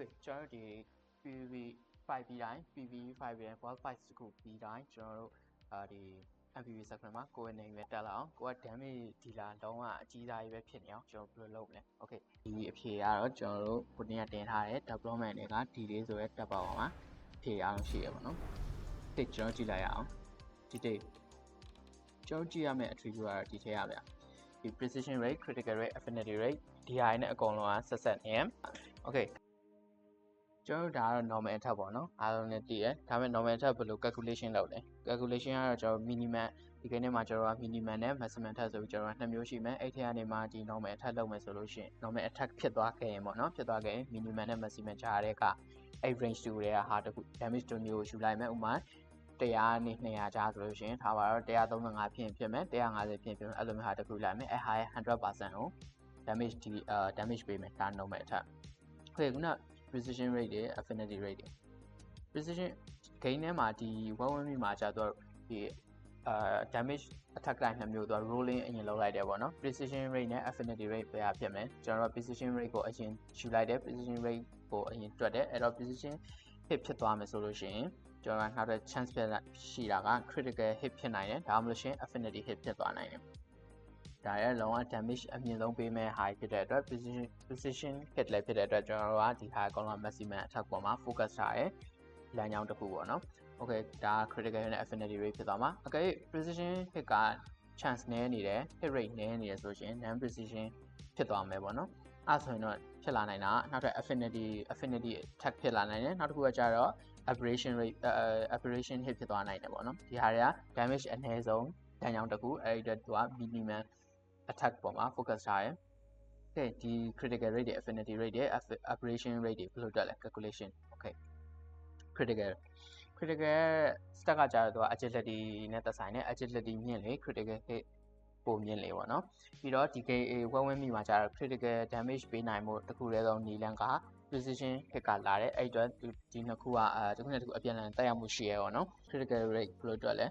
Okay ကျွန်တော်တို့ဒီ PVB 5ပြီးတိုင်း PV 5ပြီးတိုင်း wall 5တခုပြီးတိုင်းကျွန်တော်တို့အာဒီ MPV segment မှာကိုယ်အနေနဲ့တက်လာအောင်ကိုက damage dealer လုံးဝအကြီးစားကြီးပဲဖြစ်နေအောင်ကျွန်တော်ဘယ်လိုလုပ်မလဲ Okay ဒီအဖြေကတော့ကျွန်တော်တို့ကိုနေ့ကတင်ထားတဲ့ development တွေကဒီလေးဆိုရဲတက်ပါပါမှာဖြေအောင်ရှိရပါတော့။ဒီကျွန်တော်ကြည့်လိုက်ရအောင်ဒီ date ကျွန်တော်ကြည့်ရမယ့် attribute ကတော့ဒီထဲရပါဒီ precision rate critical rate affinity rate DI နဲ့အကုန်လုံးကဆက်ဆက်နေရ Okay ကျွန်တော်တို့ဒါကတော့ normal အထက်ပေါ့နော်အားလုံးနဲ့တည်ရဒါပေမဲ့ normal အထက်ဘယ်လို calculation လုပ်လဲ calculation ကတော့ကျွန်တော် minimum ဒီကိန်းထဲမှာကျွန်တော်က minimum နဲ့ maximum ထက်ဆိုပြီးကျွန်တော်ကနှစ်မျိုးရှိမယ်အဲ့ထဲကနေမှဒီ normal အထက်လုပ်မယ်ဆိုလို့ရှိရင် normal အထက်ဖြစ်သွားခဲ့ရင်ပေါ့နော်ဖြစ်သွားခဲ့ရင် minimum နဲ့ maximum ကြားတဲ့ကအဲ့ range တူတွေကဟာတခု damage တူမျိုးကိုယူလိုက်မယ်ဥပမာ100နဲ့200ကြားဆိုလို့ရှိရင်ထားပါတော့135ဖြစ်ရင်ဖြစ်မယ်150ဖြစ်ရင်ဖြစ်မယ်အဲ့လိုမျိုးဟာတခုလိုက်မယ်အဲ့ဟာရဲ့100%ကို damage ဒီ damage ပေးမယ်ဒါ normal အထက်ခေခုန precision rate တွေ affinity rate တွေ precision gain ထဲမှာဒီ one one မှာကြာတော့ဒီအာ damage attack line နှစ်မျိုးတော့ rolling အရင်လောက်လိုက်တယ်ပေါ့နော် precision rate နဲ့ affinity rate ပဲဖြစ်မယ်ကျွန်တော်တို့ precision rate ကိုအရင်ယူလိုက်တယ် precision rate ကိုအရင်တွက်တယ်အဲ့တော့ precision hit ဖြစ်သွားမယ်ဆိုလို့ရှိရင်ကျွန်တော်ကနောက်တဲ့ chance ဖြစ်ရှိတာက critical hit ဖြစ်နိုင်တယ်ဒါမှမဟုတ်ရှင် affinity hit ဖြစ်သွားနိုင်တယ် ဒါရဲ့လုံးဝ damage အမြင့်ဆုံးပေးမဲ့ high ဖြစ်တဲ့အတွက် precision precision hit လည်းဖြစ်တဲ့အတွက်ကျွန်တော်တို့ကဒီ high အကောင်လုံး maximum attack ပေါ်မှာ focus ထားရဲလမ်းကြောင်းတစ်ခုပေါ့နော် okay ဒါ critical နဲ့ affinity rate ဖြစ်သွားမှာ okay precision hit က chance နည်းနေတယ် hit rate နည်းနေတယ်ဆိုရှင် non precision ဖြစ်သွားမယ်ပေါ့နော်အဲဆိုရင်တော့ဖြစ်လာနိုင်တာနောက်ထပ် affinity affinity attack ဖြစ်လာနိုင်တယ်နောက်တစ်ခုကကျတော့ aberration rate aberration hit ဖြစ်သွားနိုင်တယ်ပေါ့နော်ဒီဟာတွေက damage အနည်းဆုံးတန်ကြောင်တစ်ခုအဲ့ဒီအတွက်သူက minimum attack ပေါ်မှာ focus ထားတယ်။ကဲဒီ critical rate တွေ affinity rate တွေ aberration rate တွေဘယ်လိုတက်လဲ calculation okay critical critical stack ကကြာတော့ agility နဲ့သက်ဆိုင်တဲ့ agility မြင့်လေ critical hit ပုံမြင့်လေပေါ့နော်ပြီးတော့ DKA ဝက်ဝင်းမိမှာကြာတော့ critical damage ပေးနိုင်မှုတခုတည်းသောနီလန်က precision hit ကလာတယ်အဲ့အတွက်ဒီနှစ်ခုကအဲတစ်ခုနဲ့တစ်ခုအပြန်အလှန်တက်ရောက်မှုရှိရပေါ့နော် critical rate ဘယ်လိုတွက်လဲ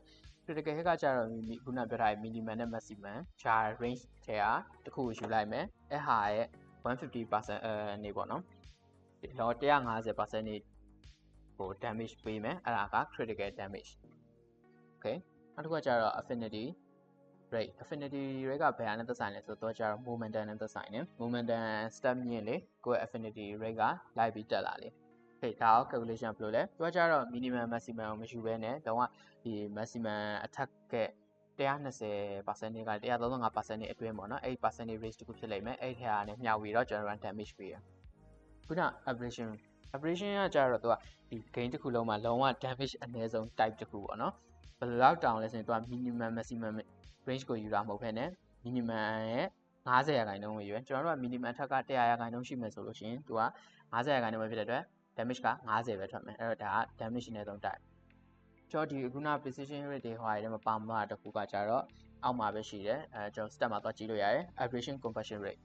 critical hit ကကြတော့ခုနပြောထားတဲ့ minimum နဲ့ maximum ဂျာ range ထဲကတစ်ခုကိုယူလိုက်မယ်အဲ့ဟာရဲ့150%အဲနေပေါ့နော်တော့150%နေဟို damage ပေးမယ်အဲ့ဒါက critical damage okay နောက်တစ်ခုကကြတော့ affinity rate affinity rate ကဘယ်ဟာနဲ့သက်ဆိုင်လဲဆိုတော့ကြတော့ momentum နဲ့သက်ဆိုင်တယ် momentum step မြင့်လေကိုယ့် affinity rate ကလိုက်ပြီးတက်လာလေ ဟေးဒါရော calculation ဘယ်လိုလဲသူကကြတော့ minimum maximum ကိုမယူဘဲနဲ့တော့ဒီ maximum attack က120%က135%အတွင်းပေါ့နော်အဲ့ percentage rate တခုဖြစ်လိမ့်မယ်အဲ့ထဲကနေမျှဝေတော့ကျွန်တော် damage ပေးရခုန aberration aberration ကကြတော့သူကဒီ gain တစ်ခုလုံးမှာလုံးဝ damage အနည်းဆုံး type တစ်ခုပေါ့နော်ဘယ်လောက်တောင်လဲဆိုရင်သူက minimum maximum range ကိုယူတာမဟုတ်ဘဲနဲ့ minimum ရဲ့50ရာခိုင်နှုန်းကိုယူရကျွန်တော်တို့က minimum အထက်က100ရာခိုင်နှုန်းရှိမယ်ဆိုလို့ရှိရင်သူက50ရာခိုင်နှုန်းပဲဖြစ်တဲ့အတွက် damage က50ပဲထွက်မယ်အဲ့တော့ဒါက damage နဲ့သုံးတိုက်ကျွန်တော်ဒီခုန precision rate တွေဟိုဟာတွေမှာပါမှာတခုကကြတော့အောက်မှာပဲရှိတယ်အဲကျွန်တော် step မှာသွားကြည့်လို့ရတယ် aberration conversion rate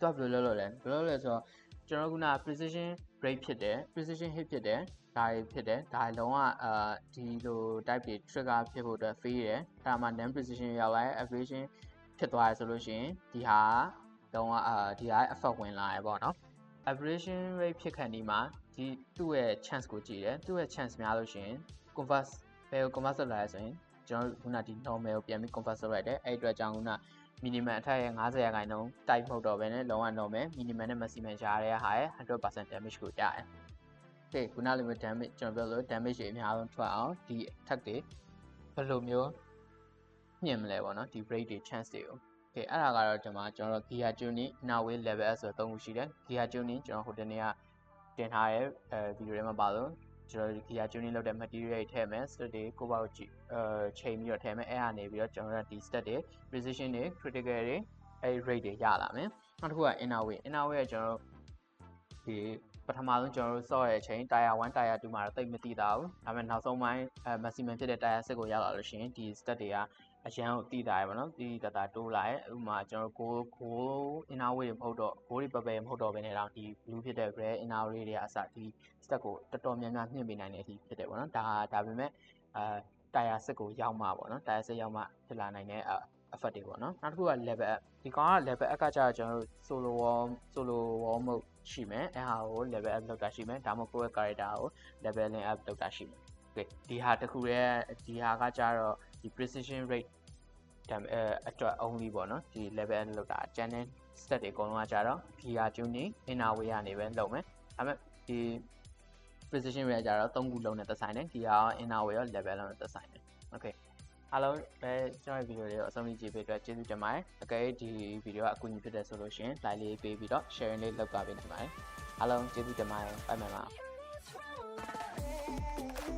သူကဘယ်လိုလုပ်လို့လဲဘယ်လိုလုပ်လဲဆိုတော့ကျွန်တော်ခုန precision rate ဖြစ်တယ် precision hit ဖြစ်တယ်ဒါတွေဖြစ်တယ်ဒါလုံးဝအာဒီလို type တွေ trigger ဖြစ်ဖို့အတွက် fail တယ်ဒါမှ non precision ရောက်လာရင် aberration ဖြစ်သွားရဆိုလို့ရှိရင်ဒီဟာလုံးဝအာဒီဟာ effect ဝင်လာရပေါ့နော် aberration rate ဖြစ်ခံဒီမှာဒီသူ့ရဲ့ chance ကိုကြည့်တယ်သူ့ရဲ့ chance များလို့ရှိရင် convert ဘယ်ကို convert လုပ်လာလဲဆိုရင်ကျွန်တော်ခုနဒီ normal ကိုပြန်ပြီး convert လုပ်လိုက်တယ်အဲ့အတွက်ကြောင့်ခုန minimum အထက်ရဲ့50ရာခိုင်နှုန်း type မဟုတ်တော့ဘဲနဲ့လုံးဝ normal minimum နဲ့ maximum ရှားတဲ့ဟာရဲ့100% damage ကိုရတယ်။ကဲခုနလိုမျိုး damage ကျွန်တော်ပြောလို့ damage တွေအများဆုံးထွက်အောင်ဒီ attack တွေဘယ်လိုမျိုးမြင့်မလဲပေါ့နော်ဒီ rate တွေ chance တွေကို ကဲအဲ့ဒါကတော့ကျွန်တော်ကျွန်တော် gear tuning inner way level S ဆိုတော့၃ခုရှိတယ် gear tuning ကျွန်တော်ဟိုတနေ့ကတင်ထားတဲ့အဲဗီဒီယိုထဲမှာပါလို့ကျွန်တော်ဒီ gear tuning လုပ်တဲ့ material တွေထည့်မယ် stat တွေကိုပေါ့ကြည့်အဲချိန်ပြီးတော့ထည့်မယ်အဲ့ဟာနေပြီးတော့ကျွန်တော်တို့ဒီ stat တွေ precision တွေ critical တွေအဲ့ rate တွေရလာမယ်နောက်တစ်ခုက inner way inner way ကကျွန်တော်တို့ဒီ ပထမဆုံးကျွန်တော်တို့စော့ရဲ့အချိန် tire 1 tire 2မှာတော့တိတ်မသိတာဘူးဒါပေမဲ့နောက်ဆုံးပိုင်းအဲ maximum ဖြစ်တဲ့ tire 6ကိုရောက်လာလို့ရှိရင်ဒီ stat တွေကအရန်ကိုတည်တာရပါတော့တည်တတာတိုးလာရဲ့ဥပမာကျွန်တော်ကိုကို inner way မဟုတ်တော့ကိုတွေပပယ်မဟုတ်တော့ဘဲနဲ့တော့ဒီ blue ဖြစ်တဲ့ gray inner way တွေကအစဒီ stack ကိုတော်တော်များများမြင့်ပေးနိုင်တဲ့အထိဖြစ်တယ်ပေါ့နော်ဒါဒါပေမဲ့အဲ tire 6ကိုရောက်မှပေါ့နော် tire 6ရောက်မှဖြစ်လာနိုင်တဲ့ effect တွေပေါ့နော်နောက်တစ်ခုက level up ဒီကောင်က level up ကကြာတော့ကျွန်တော်တို့ solo wall solo wall mode ရှိမယ်အဲဟာကို level up လုပ်တာရှိမယ်ဒါမှမဟုတ်ကိုယ့်ရဲ့ character ကို leveling up လုပ်တာရှိမယ် okay ဒီဟာတစ်ခုတည်းဒီဟာကကြာတော့ဒီ precision rate ဒါအဲအတွက် only ပေါ့နော်ဒီ level up လောက်တာအကျန်တဲ့ stat တွေအကုန်လုံးကကြာတော့ဒီဟာ tuning inner way ကနေပဲလုပ်မယ်ဒါပေမဲ့ဒီ precision rate ကကြာတော့၃ခုလုံးနဲ့သက်ဆိုင်တယ်ဒီဟာ inner way ရော level လုံးနဲ့သက်ဆိုင်တယ် okay အားလုံးပဲကျွန်တော်ရဲ့ဗီဒီယိုလေးကိုအဆုံးထိကြည့်ပေးအတွက်ကျေးဇူးတင်ပါတယ်အကယ်၍ဒီဗီဒီယိုကအကူအညီဖြစ်တယ်ဆိုလို့ရှိရင် like လေးပေးပြီးတော့ sharing လေးလုပ်ပါပေးနိုင်ပါတယ်အားလုံးကျေးဇူးတင်ပါတယ်ဘိုင်ဘိုင်ပါ Thank